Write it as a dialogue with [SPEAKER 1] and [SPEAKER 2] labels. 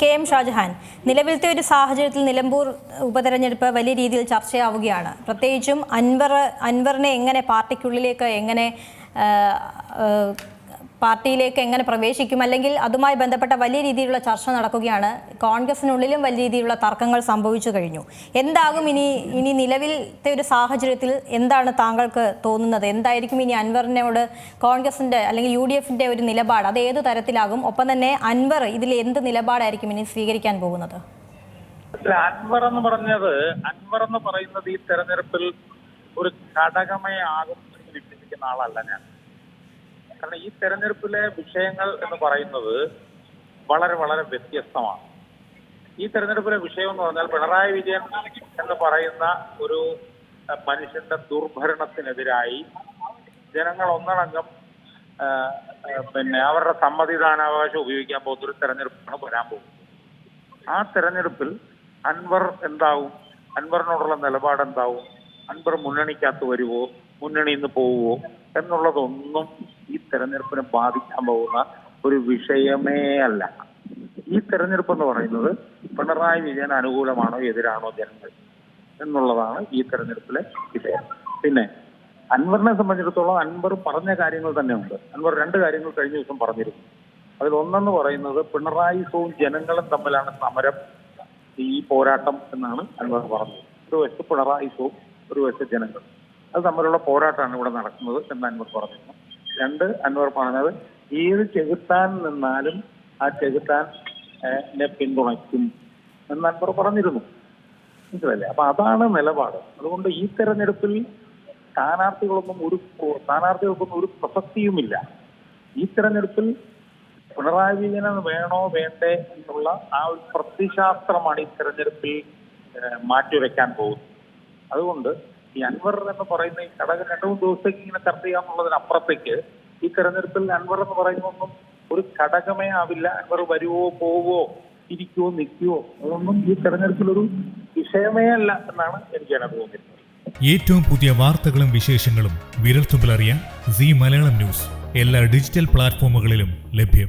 [SPEAKER 1] K M Shah Jahan നിലവിലത്തെ ഒരു സാഹചര്യത്തിൽ നിലമ്പൂർ ഉപതെരഞ്ഞെടുപ്പ് വലിയ രീതിയിൽ ചർച്ചയാവുകയാണ്. പ്രത്യേകിച്ചും അൻവർ അൻവറിനെ എങ്ങനെ പാർട്ടിക്കുള്ളിലേക്ക് എങ്ങനെ പാർട്ടിയിലേക്ക് എങ്ങനെ പ്രവേശിക്കും അല്ലെങ്കിൽ അതുമായി ബന്ധപ്പെട്ട വലിയ രീതിയിലുള്ള ചർച്ച നടക്കുകയാണ്. കോൺഗ്രസിനുള്ളിലും വലിയ രീതിയിലുള്ള തർക്കങ്ങൾ സംഭവിച്ചു കഴിഞ്ഞു. എന്താകും ഇനി ഇനി നിലവിലത്തെ ഒരു സാഹചര്യത്തിൽ എന്താണ് താങ്കൾക്ക് തോന്നുന്നത്? എന്തായിരിക്കും ഇനി അൻവറിനോട് കോൺഗ്രസിന്റെ അല്ലെങ്കിൽ യു ഡി എഫിന്റെ ഒരു നിലപാട്? അത് ഏത് തരത്തിലാകും? ഒപ്പം തന്നെ അൻവർ ഇതിൽ എന്ത് നിലപാടായിരിക്കും ഇനി സ്വീകരിക്കാൻ പോകുന്നത്?
[SPEAKER 2] അൻവർ എന്ന് പറഞ്ഞത് അൻവർ എന്ന് പറയുന്നത് ഈ തെരഞ്ഞെടുപ്പിൽ ഒരു ഘടകമേ ആകും ആളല്ല ഞാൻ. കാരണം ഈ തെരഞ്ഞെടുപ്പിലെ വിഷയങ്ങൾ എന്ന് പറയുന്നത് വളരെ വളരെ വ്യത്യസ്തമാണ്. ഈ തെരഞ്ഞെടുപ്പിലെ വിഷയം എന്ന് പറഞ്ഞാൽ പിണറായി വിജയൻ എന്ന് പറയുന്ന ഒരു മനുഷ്യന്റെ ദുർഭരണത്തിനെതിരായി ജനങ്ങൾ ഒന്നടങ്കം പിന്നെ അവരുടെ സമ്മതിദാനാവകാശം ഉപയോഗിക്കാൻ പോകുന്ന ഒരു തെരഞ്ഞെടുപ്പാണ് വരാൻ പോകുന്നത്. ആ തെരഞ്ഞെടുപ്പിൽ അൻവർ എന്താവും? അൻവറിനോടുള്ള നിലപാട് എന്താവും അൻവർ മുന്നണിക്കകത്ത് വരുവോ? മുന്നണിയിൽ നിന്ന് പോവുമോ എന്നുള്ളതൊന്നും തെരഞ്ഞെടുപ്പിനെ ബാധിക്കാൻ പോകുന്ന ഒരു വിഷയമേ അല്ല. ഈ തെരഞ്ഞെടുപ്പ് എന്ന് പറയുന്നത് പിണറായി വിജയൻ അനുകൂലമാണോ എതിരാണോ ജനങ്ങൾ എന്നുള്ളതാണ് ഈ തെരഞ്ഞെടുപ്പിലെ വിഷയം. പിന്നെ അൻവറിനെ സംബന്ധിച്ചിടത്തോളം അൻവർ പറഞ്ഞ കാര്യങ്ങൾ തന്നെയുണ്ട്. അൻവർ രണ്ട് കാര്യങ്ങൾ കഴിഞ്ഞ ദിവസം പറഞ്ഞിരുന്നു. അതിൽ ഒന്നെന്ന് പറയുന്നത് പിണറായി സോവും ജനങ്ങളും തമ്മിലാണ് സമരം ഈ പോരാട്ടം എന്നാണ് അൻവർ പറഞ്ഞത്. ഒരു വശത്ത് പിണറായി സോവും ഒരു വശത്ത് ജനങ്ങൾ അത് തമ്മിലുള്ള പോരാട്ടമാണ് ഇവിടെ നടക്കുന്നത് എന്ന് അൻവർ പറഞ്ഞിരുന്നു. രണ്ട് അൻവർ പറഞ്ഞത് ഏത് ചെകുത്താൻ നിന്നാലും ആ ചെകുത്താൻ പിന്തുണയ്ക്കും എന്ന് അൻവർ പറഞ്ഞിരുന്നു. മനസ്സിലല്ലേ അപ്പൊ അതാണ് നിലപാട്. അതുകൊണ്ട് ഈ തെരഞ്ഞെടുപ്പിൽ സ്ഥാനാർത്ഥികളൊന്നും ഒരു സ്ഥാനാർത്ഥികൾക്കൊന്നും ഒരു പ്രസക്തിയുമില്ല. ഈ തെരഞ്ഞെടുപ്പിൽ പിണറായി വിജയൻ വേണോ വേണ്ടേ എന്നുള്ള ആ ഒരു പ്രതിശാസ്ത്രമാണ് ഈ തെരഞ്ഞെടുപ്പിൽ മാറ്റിവെക്കാൻ പോകുന്നത്. അതുകൊണ്ട് ഈ അൻവർ എന്ന് പറയുന്ന ഈ ഘടകം രണ്ടു മൂന്ന് ദിവസത്തേക്ക് ഇങ്ങനെ ചർച്ച ചെയ്യാമെന്നുള്ളതിനപ്പുറത്തേക്ക് ഈ തെരഞ്ഞെടുപ്പിൽ അൻവർ എന്ന് പറയുന്നൊന്നും ഒരു ഘടകമേ ആവില്ല. അൻവർ വരുവോ പോവോ ഇരിക്കുവോ നിൽക്കുവോ അതൊന്നും ഈ തെരഞ്ഞെടുപ്പിൽ ഒരു വിഷയമേ അല്ല എന്നാണ് എനിക്കാണ് തോന്നിയിരുന്നത്
[SPEAKER 3] ഏറ്റവും പുതിയ വാർത്തകളും വിശേഷങ്ങളും വിരൽത്തുമ്പിലറിയാൻ സി മലയാളം ന്യൂസ്. എല്ലാ ഡിജിറ്റൽ പ്ലാറ്റ്ഫോമുകളിലും ലഭ്യം.